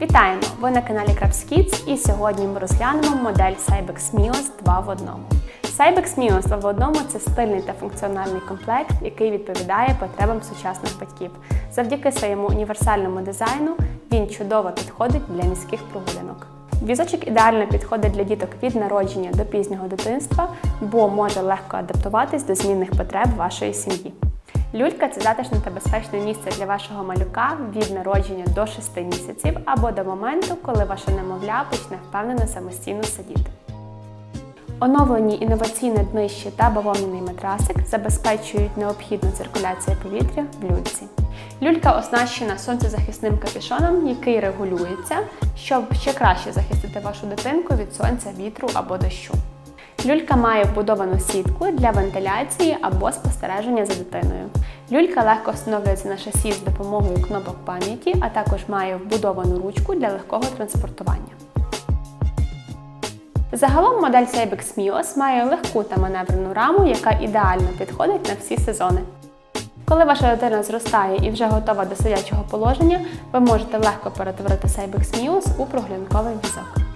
Вітаємо! Ви на каналі Crabs і сьогодні ми розглянемо модель Cybex Mios 2 в одному. Cybex Mios 2 в одному це стильний та функціональний комплект, який відповідає потребам сучасних батьків. Завдяки своєму універсальному дизайну він чудово підходить для міських прогулянок. Візочок ідеально підходить для діток від народження до пізнього дитинства, бо може легко адаптуватись до змінних потреб вашої сім'ї. Люлька це затишне та безпечне місце для вашого малюка від народження до 6 місяців або до моменту, коли ваше немовля почне впевнено самостійно сидіти. Оновлені інноваційне днище та бавовняний матрасик забезпечують необхідну циркуляцію повітря в люльці. Люлька оснащена сонцезахисним капюшоном, який регулюється, щоб ще краще захистити вашу дитинку від сонця, вітру або дощу. Люлька має вбудовану сітку для вентиляції або спостереження за дитиною. Люлька легко встановлюється на шасі з допомогою кнопок пам'яті, а також має вбудовану ручку для легкого транспортування. Загалом модель Cybex Mios має легку та маневрену раму, яка ідеально підходить на всі сезони. Коли ваша дитина зростає і вже готова до сидячого положення, ви можете легко перетворити Cybex Mios у прогулянковий візок.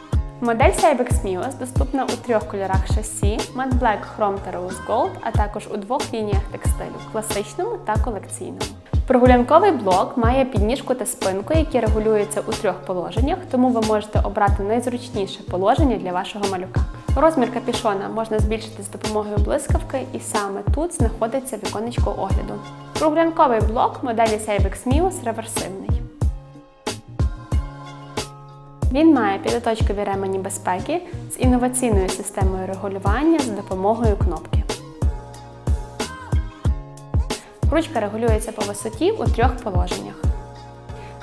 Модель Cybex Mios доступна у трьох кольорах шасі Matte Black, Chrome та Rose Gold, а також у двох лініях текстилю класичному та колекційному. Прогулянковий блок має підніжку та спинку, які регулюються у трьох положеннях, тому ви можете обрати найзручніше положення для вашого малюка. Розмір капюшона можна збільшити з допомогою блискавки, і саме тут знаходиться віконечко огляду. Прогулянковий блок моделі Cybex Mios реверсивний. Він має п'ятиточкові ремені безпеки з інноваційною системою регулювання за допомогою кнопки. Ручка регулюється по висоті у трьох положеннях.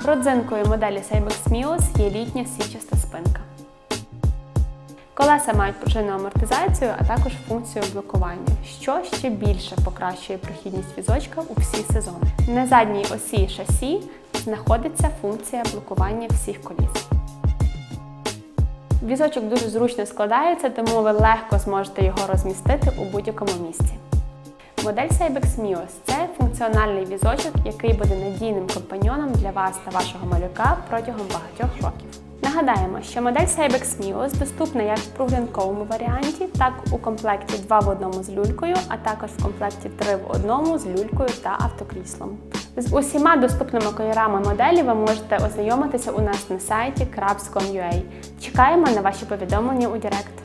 Родзинкою моделі Cybex Mios є літня січаста спинка. Колеса мають пружинну амортизацію, а також функцію блокування, що ще більше покращує прохідність візочка у всі сезони. На задній осі шасі знаходиться функція блокування всіх коліс. Візочок дуже зручно складається, тому ви легко зможете його розмістити у будь-якому місці. Модель Cybex Mios – це функціональний візочок, який буде надійним компаньйоном для вас та вашого малюка протягом багатьох років. Нагадаємо, що модель Cybex Mios доступна як в прогулянковому варіанті, так у комплекті 2 в 1 з люлькою, а також в комплекті 3 в 1 з люлькою та автокріслом. З усіма доступними кольорами моделі ви можете ознайомитися у нас на сайті crabs.com.ua. Чекаємо на ваші повідомлення у Директ.